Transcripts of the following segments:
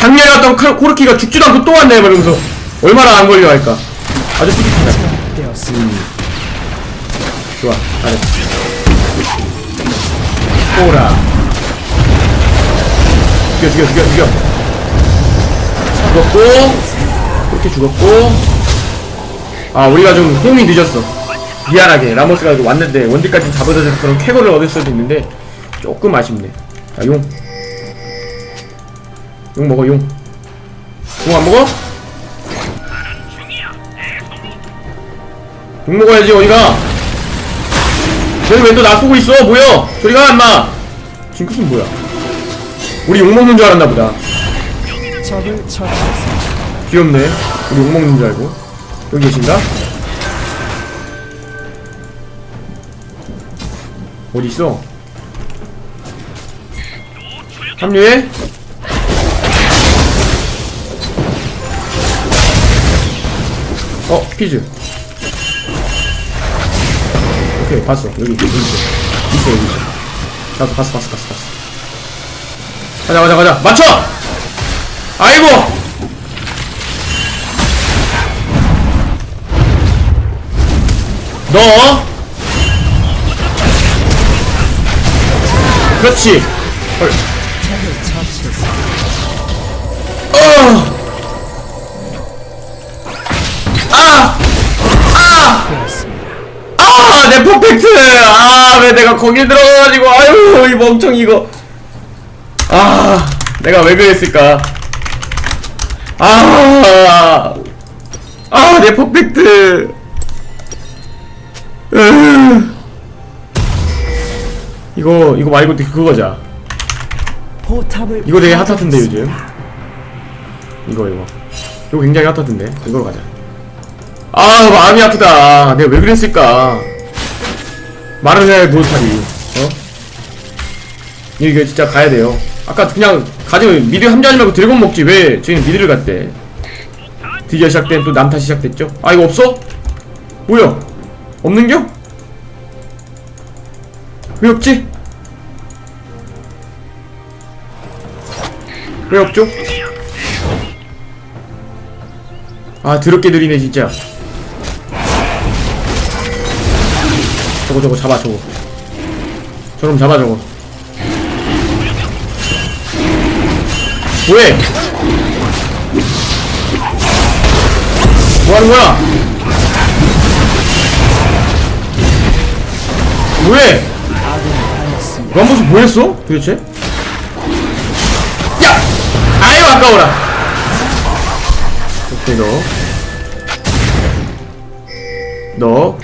작년에 왔던 칼- 코르키가 죽지도 않고 또 왔네 이러면서 얼마나 안 걸려 할까. 아주 뿌듯하다. 되었습니다. 좋아 잘했어 오라. 죽여 죽여 죽여 죽여. 죽었고 그렇게 죽었고. 아 우리가 좀 호응이 늦었어. 미안하게. 라모스가 왔는데 원딜까지 잡아다 서 그런 쾌거를 얻을 수도 있는데 조금 아쉽네. 자용 용 먹어 용 용 안 먹어? 용 먹어야지 어디가 쟤는 왜또나 쏘고 있어? 뭐야? 저리 가, 임마! 징크스는 뭐야? 우리 욕먹는 줄 알았나 보다. 적을 처치했습니다. 귀엽네. 우리 욕 먹는 줄 알고. 여기 계신가? 어디 있어? 합류해? 피즈. 오케이, 봤어. 여기, 여기 있어. 있어, 있어. 봤어, 봤어, 봤어, 봤어, 봤어. 가자, 가자, 가자. 맞춰! 아이고! 너 그렇지 헐. 어. 내 퍼펙트! 아! 왜 내가 거기 들어가가지고 아유 이 멍청 이거 아! 내가 왜 그랬을까 아! 아! 내 퍼펙트 으. 이거 이거 말고 그거자 이거 되게 핫하던데. 요즘 이거 이거 이거 굉장히 핫하던데 이거로 가자 아 마음이 아프다 내가 왜 그랬을까 말을 해야 못하니 어? 이거 진짜 가야 돼요 아까 그냥 가지고 미드 함정하지 말고 드래곤 먹지 왜 저희는 미드를 갔대 드디어 시작된 또 남탓이 시작됐죠 아 이거 없어? 뭐야 없는겨? 왜 없지? 왜 없죠? 아 더럽게 느리네 진짜 저거 저거 잡아 저거. 저럼 잡아 저거. 뭐해? 뭐하는 거야? 뭐해. 럼버스 뭐했어? 도대체? 야! 아유 아까워라. 오케이 너너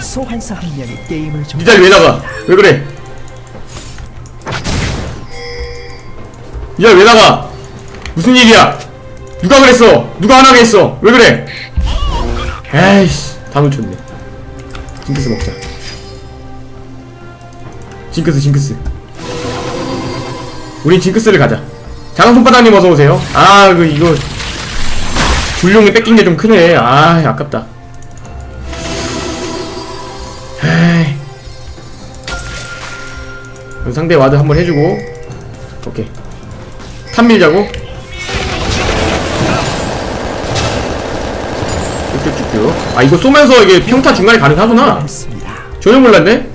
소환사 한 명이 게임을 종 니 자리 왜 나가? 왜 그래? 니 자리 왜 나가? 무슨 일이야? 누가 그랬어? 누가 하나 했어? 왜 그래? 에이씨 다 놓쳤네 징크스 먹자 징크스 징크스 우린 징크스를 가자 작은 손바닥님 어서오세요 아그 이거 줄용이 뺏긴 게 좀 크네 아 아깝다 상대 와드 한번 해주고. 오케이. 탑 밀자고. 쭉쭉쭉쭉. 아 이거 쏘면서 이게 평타 중간에 가능하구나. 전혀 몰랐네.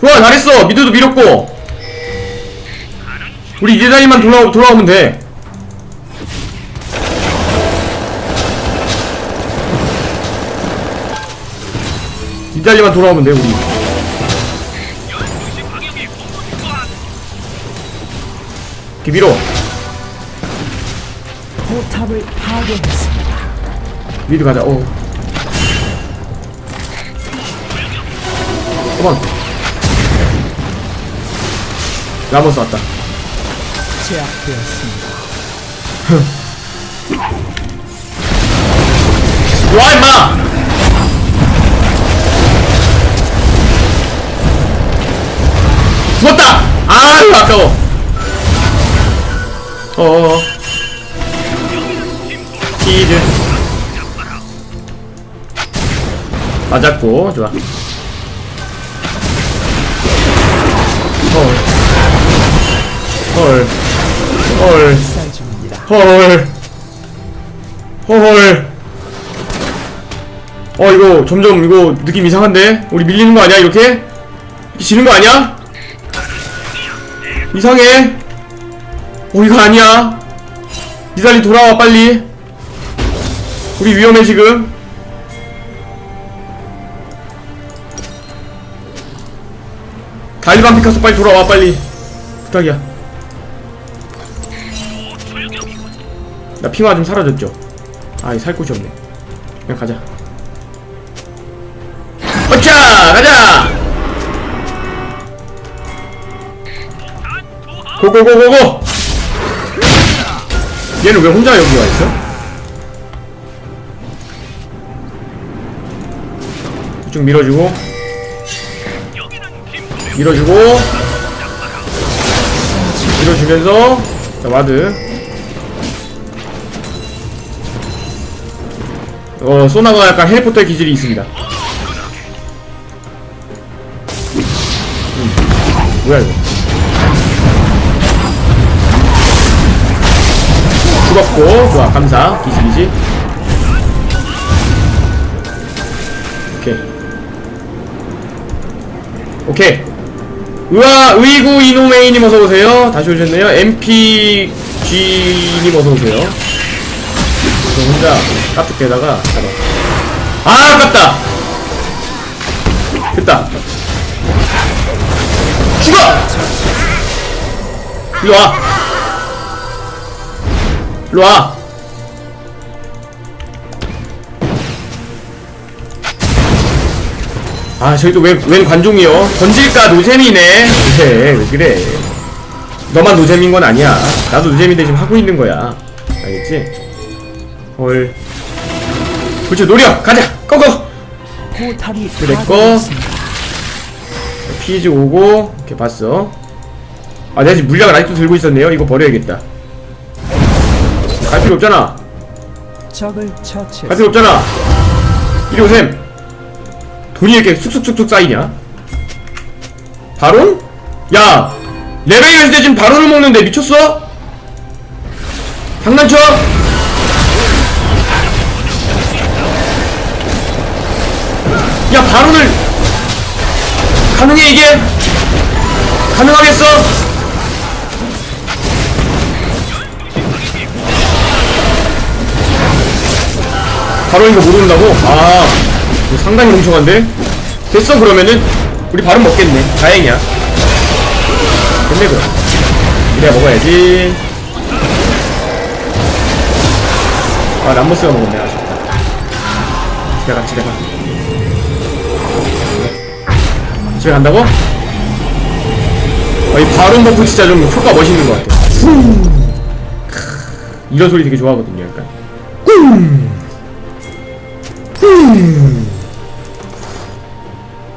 좋아 잘했어. 미드도 밀었고. 우리 이제 자리만 돌아, 돌아오면 돼. 이 자리만 돌아오면 돼 우리 밀어 포탑을 파괴했습니다. 미드 가자. 어 그만 라모스 왔다. 제압되었습니다. 와 임마 어어어 치즈 맞았고 좋아 헐 헐, 헐. 헐. 헐. 어, 이거 점점 이거 느낌 이상한데? 우리 밀리는 거 아니야, 이렇게? 이렇게 지는 거 아니야? 이상해. 어, 이거 아니야. 니달리 돌아와, 빨리. 우리 위험해, 지금. 달리반 피카소 빨리 돌아와, 빨리. 부탁이야. 나 핑화 좀 사라졌죠? 아, 살 곳이 없네. 그냥 가자. 어차! 가자! 고고고고고! 얘는 왜 혼자 여기 와 있어? 쭉 밀어주고. 밀어주고. 밀어주면서. 자, 와드. 어 소나가 약간 해리포터의 기질이 있습니다 죽었고. 좋아 감사. 기질이지. 오케이. 오케이. 으아 의구 이노메이님 어서오세요. 다시 오셨네요. MPG님 어서오세요. 저 혼자 깝죽대다가 잡아. 아 아깝다. 됐다. 죽어! 일로와 일로와. 아 저기 또웬 웬 관종이요? 던질까? 노잼이네. 그래 왜 그래? 너만 노잼인 건 아니야. 나도 노잼인데 지금 하고 있는 거야. 알겠지? 헐. 그렇지 노력 가자! 포탑이 그랬고. 피즈 오고. 이렇게 봤어. 아 내가 지금 물약을 아직도 들고 있었네요. 이거 버려야겠다 갈 필요 없잖아 적을 갈 처치했습니다. 필요 없잖아 이리 오셈 돈이 이렇게 쑥쑥쑥쑥 쌓이냐 바론? 야 레벨이 몇인데 지금 바론을 먹는데 미쳤어? 장난쳐? 야 바론을 가능해 이게? 가능하겠어? 바로 이거 모른다고? 아 이거 상당히 멍청한데? 됐어 그러면은? 우리 바로 먹겠네. 다행이야. 됐네 그럼. 이래야 먹어야지. 아 람보스가 먹었네 아쉽다. 집에 가 집에 가. 집에 간다고? 아, 이 바론 버프 진짜 좀 효과 멋있는 것 같아. 크, 이런 소리 되게 좋아하거든요 약간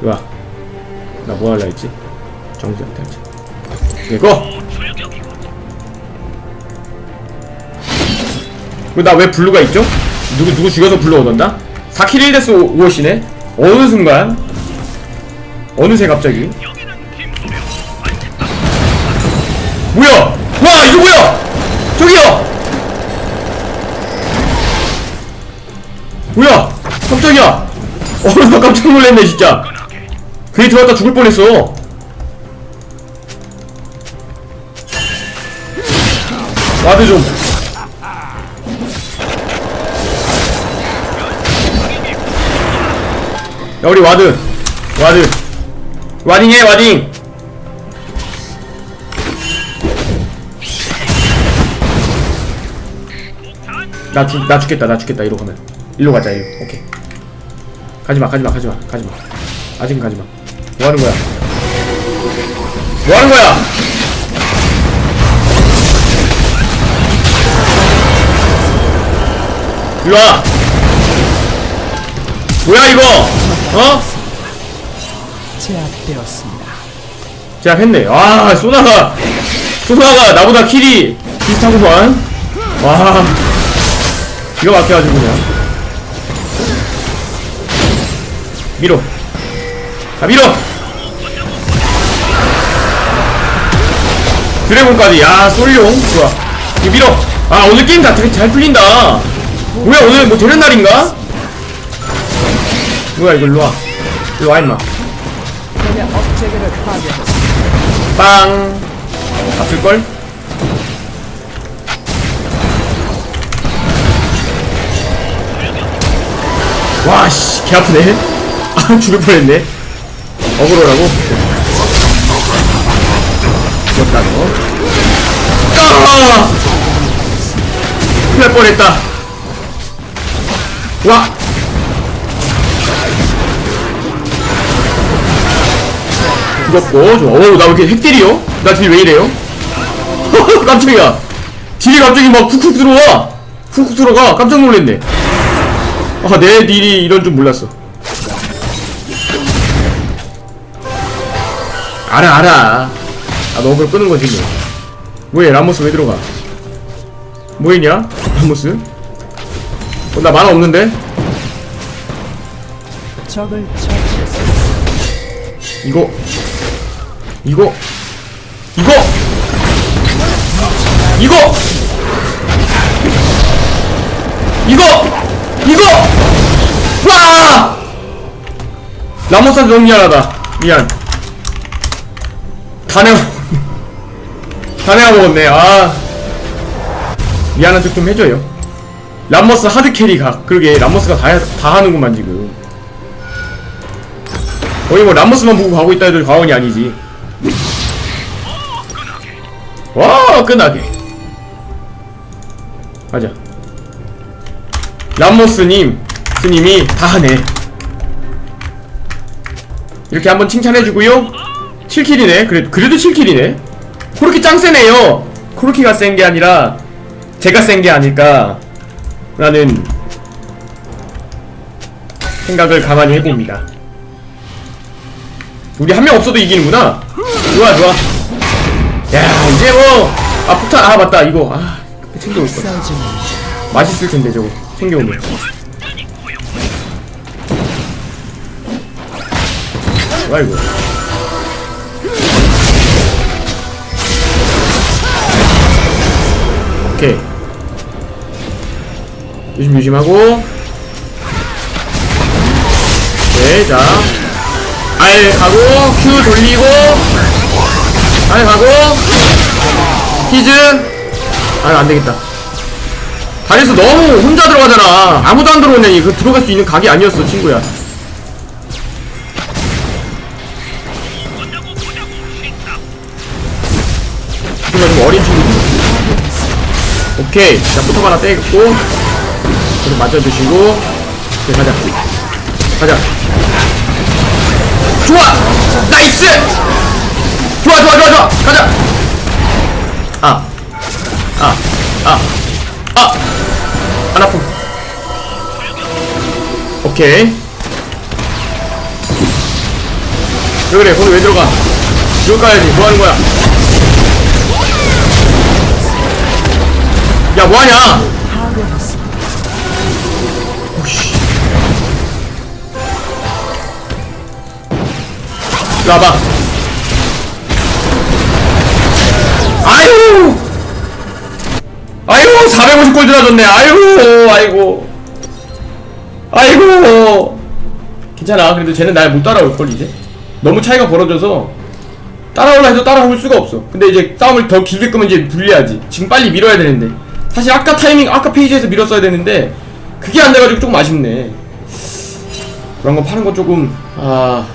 좋아 나뭐 할라 했지? 정수한테 하자 이거 나왜 블루가 있죠? 누구 누구 죽여서 블루 얻었나? 4킬 1데스 5호시네 어느 순간? 어느새 갑자기? 뭐야? 와 이거 뭐야? 저기요! 뭐야 깜짝이야. 어 나 깜짝 놀랐네 진짜. 괜히 들어갔다 죽을 뻔했어. 와드 좀. 야 우리 와드. 와드. 와딩 해 와딩. 나, 죽, 나 죽겠다 나 죽겠다 이러고 가면 일로 가자 일로 오케이. 가지마 가지마 가지마 가지마. 아직은 가지마. 뭐하는 거야? 뭐하는 거야? 일로와. 뭐야 이거? 어? 제압되었습니다. 제압했네. 와 소나가 소나가 나보다 킬이 비슷하구만. 와. 기가 막혀가지고 그냥 밀어. 아 밀어. 드래곤까지. 야 솔룡. 좋아. 이거 밀어. 아 오늘 게임 다 되게 잘 풀린다. 뭐야 오늘 뭐 되는 날인가? 뭐야 이거 일로와. 일로와 임마. 빵. 아플걸? 와씨 개 아프네 아 죽을 뻔했네. 어그로라고? 죽었다 너 아! 큰일 날 뻔했다. 와! 죽었고 좋아. 어우 나 왜 이렇게 핵딜이요? 나 딜 왜 이래요? 깜짝이야. 딜이 갑자기 막 쿡쿡 들어와. 쿡쿡 들어가. 깜짝 놀랐네. 아내 딜이 이런 줄 몰랐어 알아 알아. 아 너무 끄는 거지 뭐. 뭐해 라모스 왜 들어가? 뭐 했냐 라모스? 어, 나 만화 없는데. 이거. 이거. 이거. 이거. 이거. 이거. 와! 라모스한테 너무 미안하다. 미안 다 내가 먹었네 다 내가 먹었네. 아. 미안한 척 좀 해줘요. 람머스 하드 캐리가 그러게 람머스가 다, 다 하는구만 지금. 거의 뭐 람머스만 보고 가고 있다 해도 과언이 아니지. 와 끈하게. 가자. 람모스님 스님이 다 하네. 이렇게 한번 칭찬해주고요 7킬이네 그래, 그래도 7킬이네 그렇게 짱세네요 코르키가 센 게 아니라 제가 센 게 아닐까 라는 생각을 가만히 해봅니다 우리 한 명 없어도 이기는구나. 좋아 좋아. 야 이제 뭐아 폭탄 아 맞다 이거 아 챙겨올 거. 싸우지 마. 맛있을 텐데 저거 챙겨오면. 뭐야 이거. 오케이. 조심 조심하고. 오케이 자. 알 가고 Q 돌리고. 알 가고. 히즈 아 안되겠다. 다리에서 너무 혼자 들어가잖아. 아무도 안 들어오냐니 그 들어갈 수 있는 각이 아니었어 친구야. 친구가 좀 어린 친구 오케이 자 포토 하나 떼겠고 그럼 맞춰주시고 오케이 가자 가자 좋아! 나이스! 좋아 좋아 좋아 좋아! 가자! 아. 아. 아. 아! 안 아픔. 오케이. 왜 그래? 거기 왜 들어가? 여기 가야지. 뭐 하는 거야? 야, 뭐 하냐? 파괴했습니다. 오씨. 이리 와봐. 아유! 아유, 450골 들어줬네. 아유, 아이고. 아이고. 괜찮아. 그래도 쟤는 날 못 따라올걸, 이제. 너무 차이가 벌어져서 따라오라 해도 따라올 수가 없어. 근데 이제 싸움을 더 길게 끄면 이제 불리하지. 지금 빨리 밀어야 되는데. 사실 아까 타이밍, 아까 페이지에서 밀었어야 되는데, 그게 안 돼가지고 조금 아쉽네. 그런 거 파는 거 조금, 아.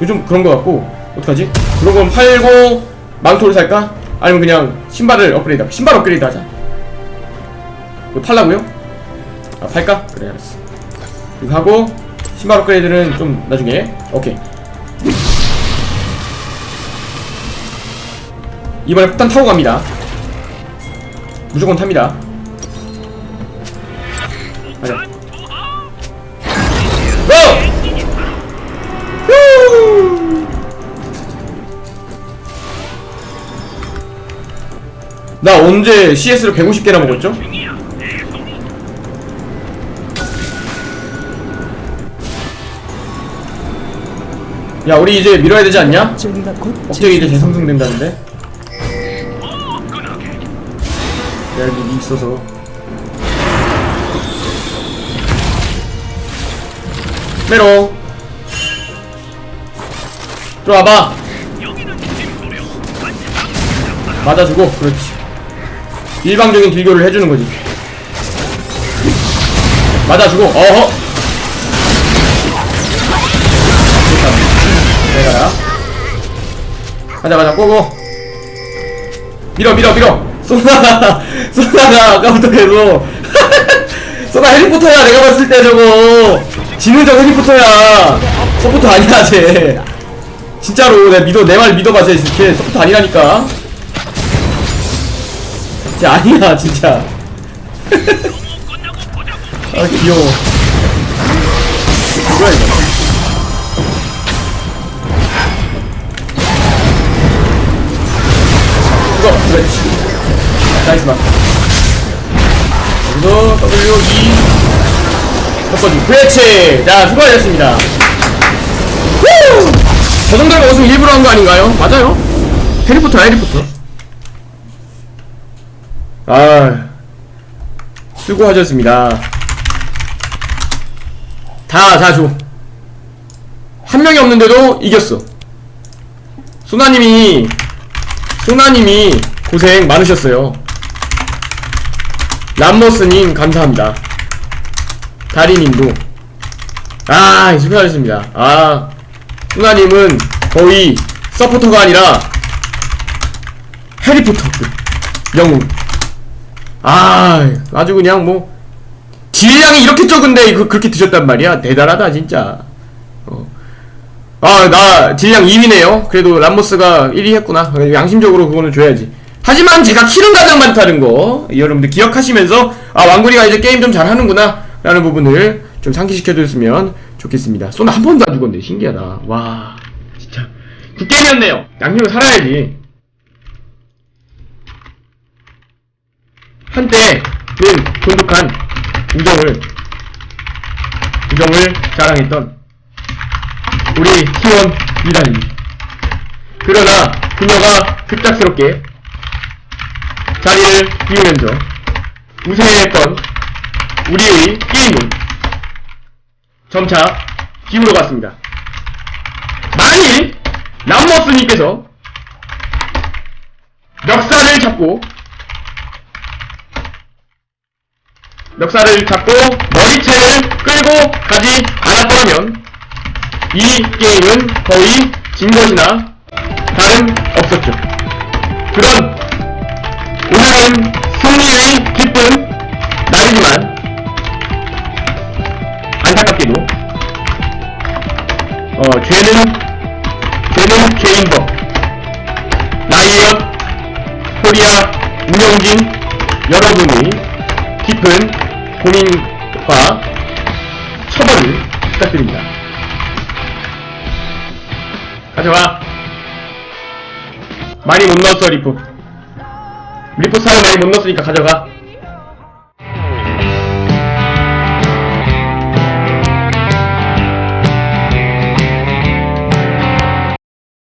요즘 그런 거 같고 어떡하지? 그런 건 팔고 망토를 살까? 아니면 그냥 신발을 업그레이드? 신발 업그레이드 하자 이거 팔라고요? 아 팔까? 그래 알았어 이거 하고 신발 업그레이드는 좀 나중에 오케이 이번에 폭탄 타고 갑니다 무조건 탑니다 가자 고! 후! 나 언제 CS를 150개나 먹었죠? 야 우리 이제 밀어야 되지 않냐? 업적이 이제 재상승 된다는데 될 일이 있어서. 메롱 들어와봐. 맞아주고 그렇지. 일방적인 딜교를 해주는 거지. 맞아주고 어허. 내가라 가자 가자 꼬고. 밀어 밀어 밀어 소나가 소나가 아까부터 계속 소나 해리포터야 내가 봤을 때 저거. 지능적 해리포터야. 서포터 아니야 쟤. 진짜로 내 믿어 내 말 믿어봐 쟤, 쟤 서포터 아니라니까. 쟤 아니야 진짜. 아 귀여워. 뭐야 이거? 이거 그렇지 나이스 막 여기서 W 2 섞어주고 그렇지. 자 수고하셨습니다. 후! 저 정도면 우승 일부러 한 거 아닌가요? 맞아요. 해리포터야 해리포터. 아 수고하셨습니다. 다 자주 한 명이 없는데도 이겼어. 소나님이 소나님이 고생 많으셨어요. 람머스님 감사합니다. 다리님도 아 수고하셨습니다. 아 소나님은 거의 서포터가 아니라 해리포터급 영웅. 아 아주 그냥 뭐 딜량이 이렇게 적은데 그 그렇게 드셨단 말이야 대단하다 진짜. 어. 아, 나 딜량 2위네요. 그래도 람모스가 1위 했구나. 양심적으로 그거는 줘야지. 하지만 제가 킬은 가장 많다는 거 여러분들 기억하시면서 아 왕구리가 이제 게임 좀 잘하는구나 라는 부분을 좀 상기시켜줬으면 좋겠습니다. 쏘나 한 번도 안 죽었네. 신기하다. 와 진짜 국게임이었네요. 양심을 살아야지. 한때는 돈독한 우정을 우정을 자랑했던 우리 팀원 이다님. 그러나 그녀가 급작스럽게 자리를 비우면서 우승했던 우리의 게임은 점차 기울어 갔습니다. 만일 람머스님께서 멱살을 잡고 멱살을 잡고 머리채를 끌고 가지 않았다면 이 게임은 거의 진 것이나 다름 없었죠. 그런 오늘은 승리의 기쁜 날이지만 안타깝게도 어 죄는 죄는 죄인 법 라이엇 코리아 운영진 여러분의 깊은 고민과 처벌을 부탁드립니다. 가져와. 많이 못 넣었어, 리포. 리포 사를 많이 못 넣었으니까 가져가.